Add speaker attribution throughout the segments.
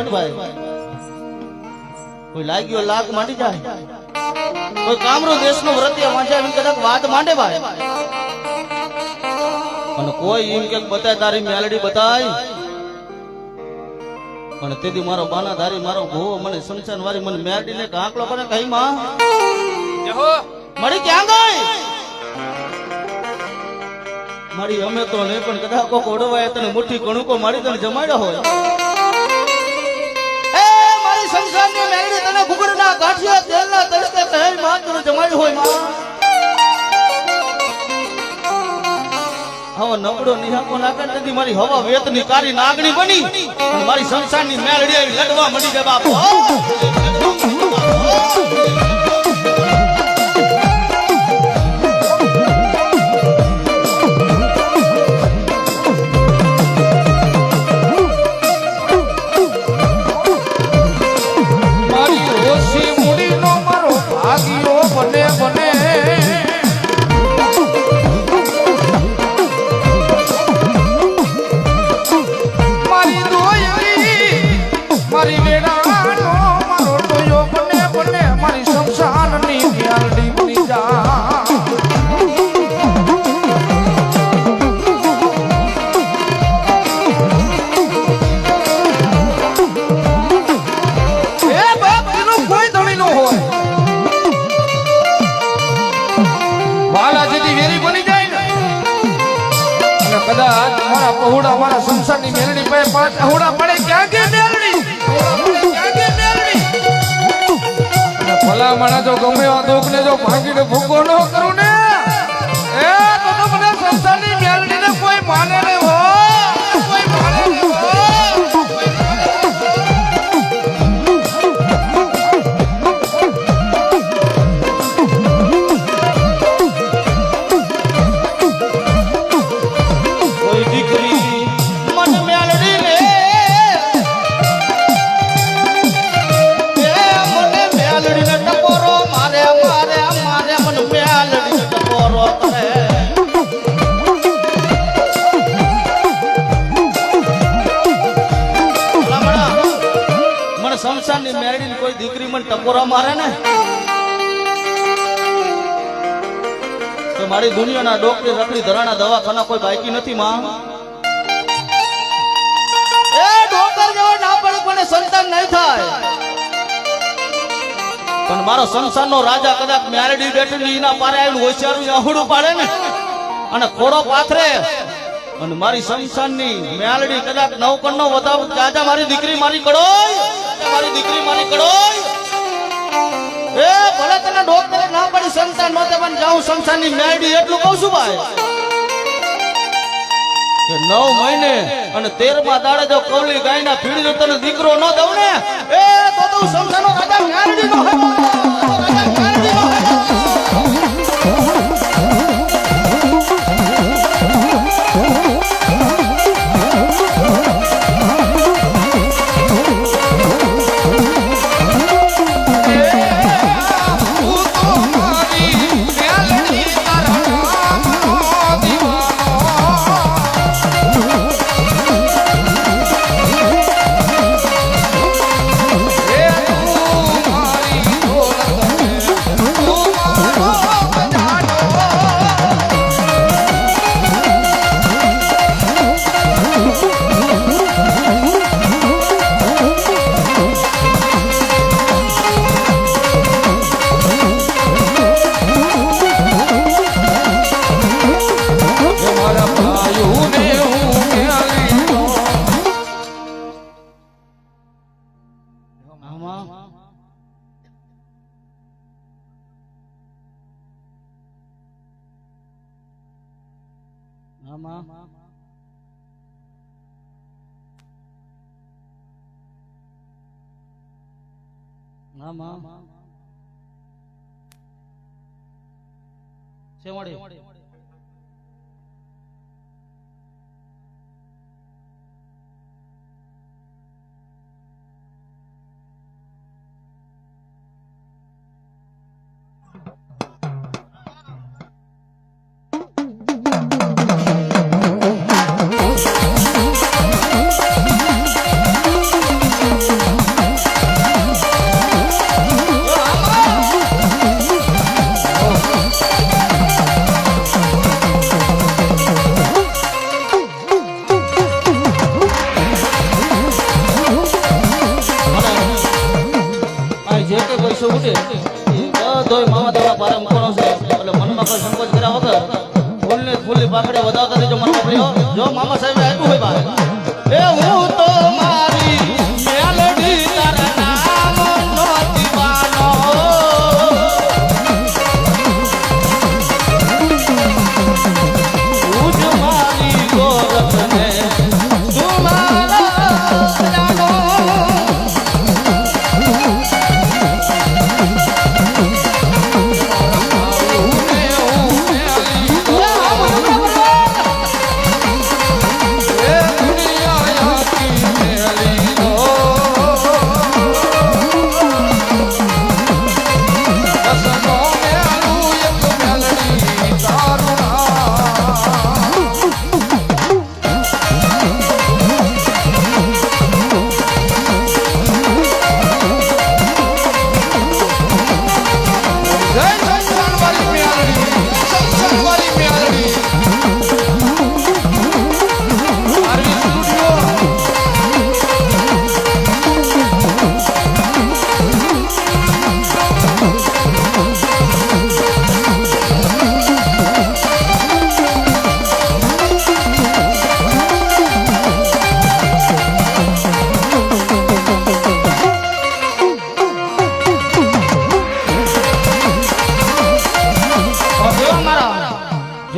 Speaker 1: ધણી મેરડી હોય ને ભાઈ કોઈ લાગ્યો લાગ માંડી જાય? કોઈ કામરો દેશનો વ્રતિયા વાંચે એમ કદાચ વાત માંડે ભાઈ? અને કોઈ એમ કે બતાય તારી મેલડી બતાય? પણ તેથી મારો બાના ધારી મારો ભૂવો મને સમસાન વાળી મને મેરડી ને કાંકલો કરે કઈ માં મળી ક્યાં ગઈ? મારી અમે તો નહીં પણ કદાચ કોક ઓડવાય તને મુઠ્ઠી કણુકો મારી તને જમાડ્યો હોય. તને ઘૂઘડના તેલ ના તડકે પહેલમાં તને હોયમાં. હવે નબળો નિહાકો નાખે ને તેથી મારી હવા વેતની કારી નાગણી બની. મારી સંસારની મેળડી આવી લડવા મળી જાય બાપુ.
Speaker 2: મારી
Speaker 1: દુનિયાના ડોક્ટર રખડી ધરાણા દવાખાના કોઈ બાકી નથી માં. એ ડોક્ટર જેવો ના પડે પણ સંતાન નહીં થાય. પણ મારો સંસારનો રાજા કદાચ મેરેડી બેઠી એના પારે આવીને હોશિયારું અહુડું પાડે ને? અને ખોડો પાથરે. અને મારી સંસારની મેલડી કદાચ નવકણનો વધાવ રાજા મારી દીકરી મારી કડોય? મારી દીકરી મારી કડોય? એ ભલે તને ડોક્ટરે ના પડી સંતાન નહોતે પણ જાઉં સંસારની મેડી એટલું કહું છું ભાઈ. કે નવ મહિને અને તેરમાં દાડે જો કવલી ગાયના પીડી તને દીકરો ન દઉં ને? એ તો તું સંસારનો રાજા મેલડી નો હે આમાં આમાં શેવાડી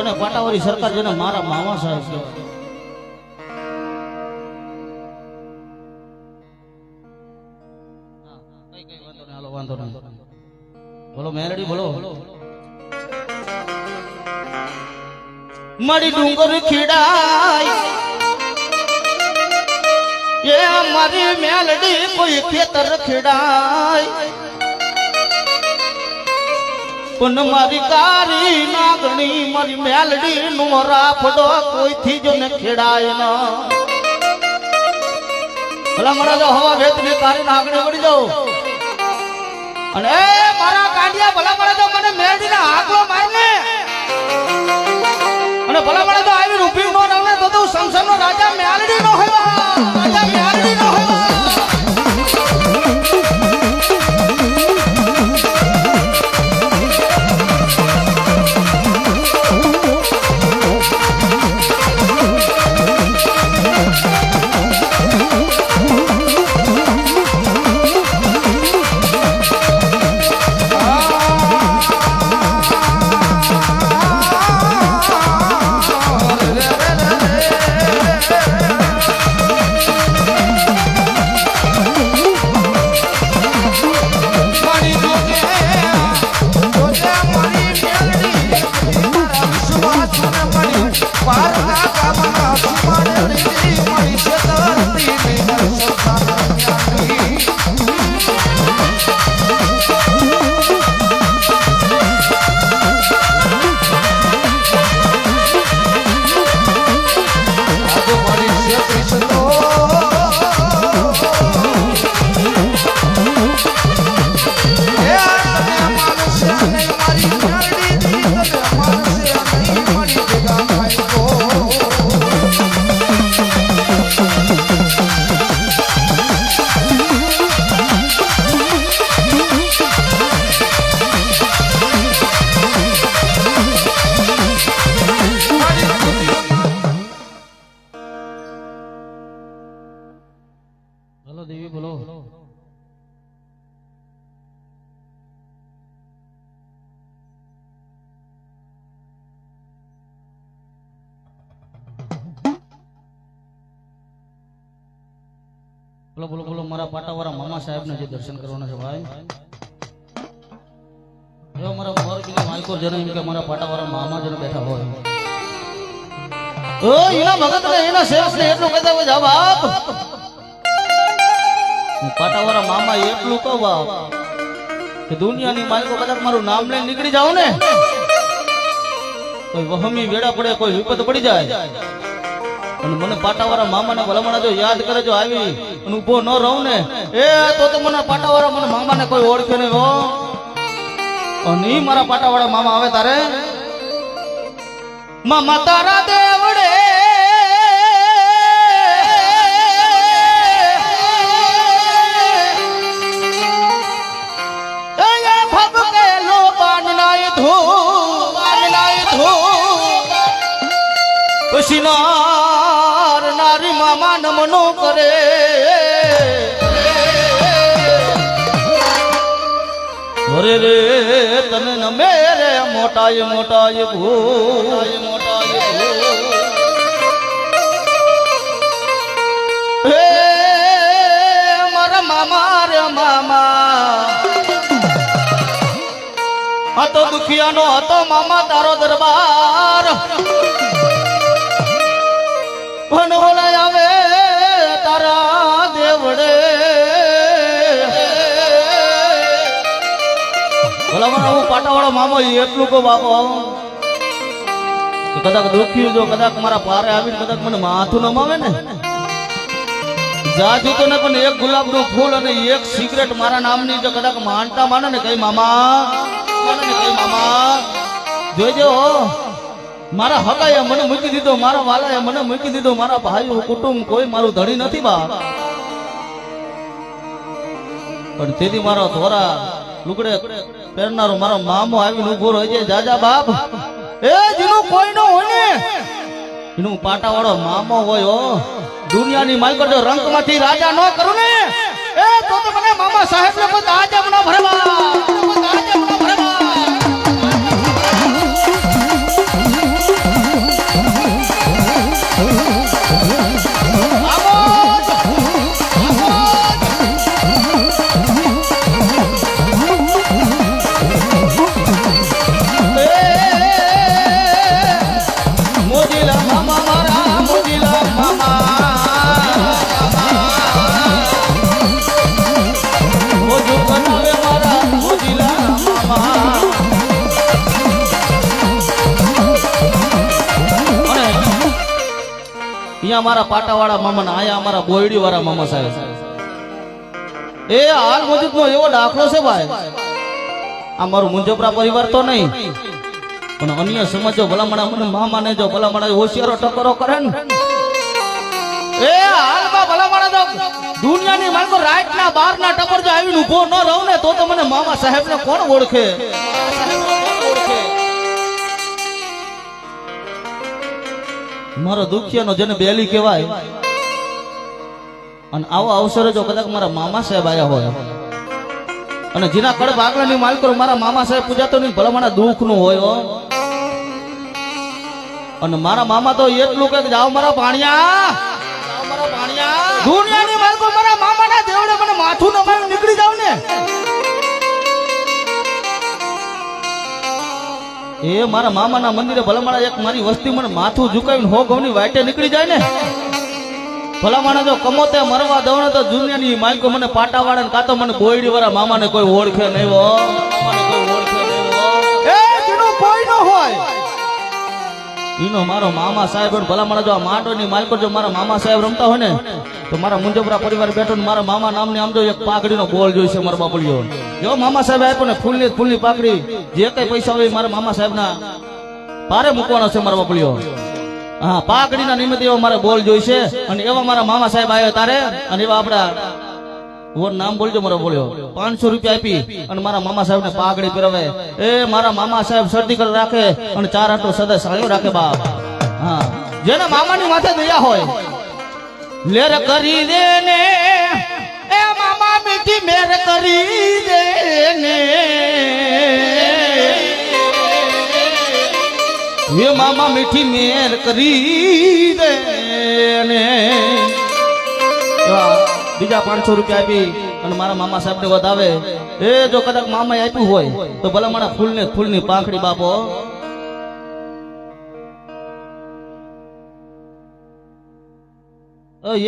Speaker 1: જોને પાટાવાળી સરકાર જોને મારા મામા સાહેબ છે. બોલો મેલડી, બોલો. મારી ડુંગર ખીડાય. એ મારી મેલડી કોઈ ખેતર ખેડાય. પણ મારી કારી નાગણી, મારી મેલડી નો રાફડો કોઈથી જો ને ખેડાય ન. ભલા મને જો હવા ભેત ને કારી નાગણી વળી જાઉં. અને મારા કાંડિયા, ભલા મને તો મને મેલડી ના આગલો મારને. અને ભલા મને તો આવી રૂપી નો રમે તો તું સંસાર નો રાજા મેલડી નો હોય રાજા મેલડી નો હોય. હલો દેવી, બોલો. બોલો બોલો બોલો, મારા પાટાવાળા મામા સાહેબને જે દર્શન કરવાના છે ભાઈ. જો મારા માલકો જન એમ કે મારા પાટાવાળા મામા જન બેઠા હોય. ઓ, એના ભગત ને એના સેવક ને એટલું કહેતા હોય જા હું પાટાવાળા મામા એટલું કહું બાપ, કે દુનિયાની માલિકો કદાચ મારું નામ લઈને નીકળી જાવ ને, કોઈ વહમી વેડા પડે, કોઈ વિપત પડી જાય. અને મને પાટાવાળા મામાને ભલામણા જો યાદ કરે જો આવી, અને ઊભો ન રહું ને, એ તો તો મને પાટાવાળા મને મામાને કોઈ ઓળખે નહીં હો. અને મારા પાટાવાળા મામા આવે તારે? મામા તારા દેવડે નારી મામા નમનો કરે. અરે રે, તને નમે રે મોટાય મોટાય ભૂ. મોટાય હે, મારા મામા રે મામા. આ તો દુખિયાનો હતો મામા તારો દરબાર. ભન ભોલાય આવે તારા પાટાવાળો મામો એટલું કહું, બાપો કદાચ દુખ્યું જો, કદાચ મારા પારે આવીને કદાચ મને માથું નમાવે ને. જાજુ તો ને પણ એક ગુલાબનું ફૂલ અને એક સિગરેટ મારા નામની જો કદાચ માનતા માને ને કઈ મામા. કઈ મામા. જોજો મારા હગાએ મને મૂકી દીધો, મારા વાલાએ મને મૂકી દીધો, મારા ભાઈઓ, કુટુંબ, કોઈ મારું ધણી નથી બા. પણ તેથી મારો ધોરા લુગડે પહેરનારો મારો મામો આવીને ઊભો રહે છે. જાજા બાપ, એ જીનું કોઈ નો હોય એનું એનું પાટાવાળો મામો હોય હો. દુનિયાની માલકો જો રંકમાંથી રાજા ન કરું ને? એ તો મને મામા સાહેબ ને કોઈ આજે ભરવા. અહીંયા મારા પાટાવાળા મામા ને અહીંયા અમારા બોયડી વાળા મામા સાહેબ. એ હાલ મુજબનો એવો દાખલો છે ભાઈ. આ મુંજપરા પરિવાર તો નહીં. પણ અન્ય સમજો ભલામણા મને મામાને જો ભલામણા હોશિયારો ટકરો કરે ને. એ હાલમાં ભલામણા તો દુનિયાની માલકો રાઈટ ના બાર ના ટપર જો આવીને ઊભો ન રહું ને, તો તો મને મામા સાહેબ ને કોણ ઓળખે? મારો દુખિયાનો જેને બેલી કહેવાય અને આવો અવસરે જો કદાચ મારા મામા સાહેબ આવ્યા હોય અને જેના કડબ આગળની માલિકો મારા મામા સાહેબ પૂજાતો નહીં, ભલે મારા દુઃખનું હોય. અને મારા મામા તો એટલું કે જાઓ મારા પાણિયા જાઓ મારા પાણિયા. દુનિયાની માલિકો મારા મામાના દેવડે મને માથું ન નીકળી જાવ ને એ મારા મામાના મંદિરે ભલામણા એક મારી વસ્તી મને માથું ઝુકાવીને હો ગૌની વાટે નીકળી જાય ને? ભલામણા જો કમોતે મરવા ને તો દુનિયાની માલકો મને પાટા વાળે ને કાં તો મને બોયડી વાળા મામાને કોઈ ઓળખે નહીં હો. કોઈ ઓળખે નહીં હોય. ઈનો મારો મામા સાહેબ ભલા મારા જો આ માટોની માલિકો જો મારા મામા સાહેબ રમતા હોય ને, તો મારા મુંજપરા પરિવાર બેઠો ને મારા મામા નામની આમ જો એક પાકડીનો બોલ જોઈશે મારા બાપડીઓ જો મામા સાહેબ આપ્યો ને ફૂલની ફૂલની પાકડી જે કઈ પૈસા હોય મારા મામા સાહેબના પારે મૂકવાનો છે મારા બાપડીઓ હા પાકડીના નિમિત્તે એવો મારે બોલ જોઈશે અને એવા મારા મામા સાહેબ આવ્યા તારે, અને એવા આપડા ઓર નામ બોલજો મારો બોલ્યો. પાંચસો રૂપિયા આપી અને મારા મામા સાહેબ ને પાઘડી પહેરાવે. એ મારા મામા સાહેબ શરદી રાખે અને ચાર આટલો સદા સાયો રાખે બાપ. હા. જેના મામાની માથે દયા હોય. લેર કરી દે ને એ મામા મીઠી મેર કરી દે ને એ મામા મીઠી મેર કરી દે ને એવા બીજા પાંચસો રૂપિયા આપી અને મારા મામા સાહેબ ને વધાવે. એ જો કદાચ મામા આપ્યું હોય, તો ભલે મારા ફૂલ ને ફૂલની પાંખડી બાપો.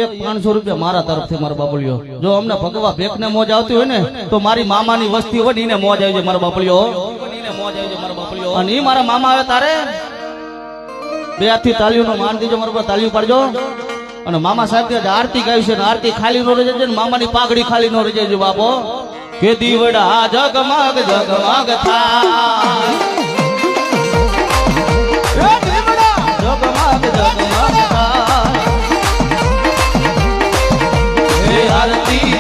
Speaker 1: એક પાંચસો રૂપિયા મારા તરફથી, મારા બાબુલિયો જો અમને ભગવા ભેખ ને મોજ આવતી હોય ને, તો મારી મામાની વસ્તી હોય ને મોજ આવી જાય, મારા બાપલિયો. અને એ મારા મામા આવે તારે? બે હાથથી તાલીઓ નો માન દીજો, મારા તાલીઓ પાડજો. અને મામા સાહેબ કે આરતી ગાય છે આરતી ખાલી નો રજે છે ને મામાની પાઘડી ખાલી નો રજે છે બાપો. કે દીવડા જગમગ જગમગ થાય. જગમગ જગમગ આરતી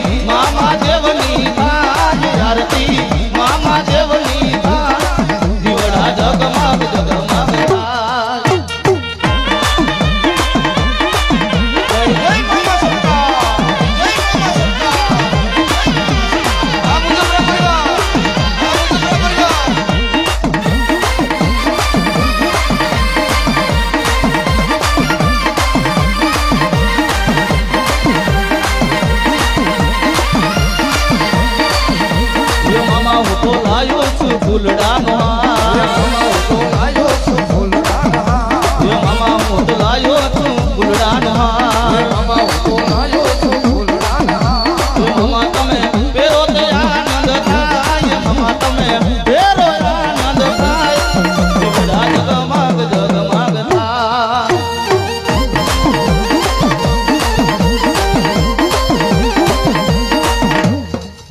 Speaker 2: ફૂલડાનો
Speaker 1: મામા હું તો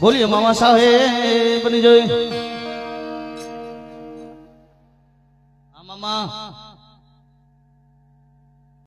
Speaker 2: બોલીએ મામા સાહેબ જોઈ.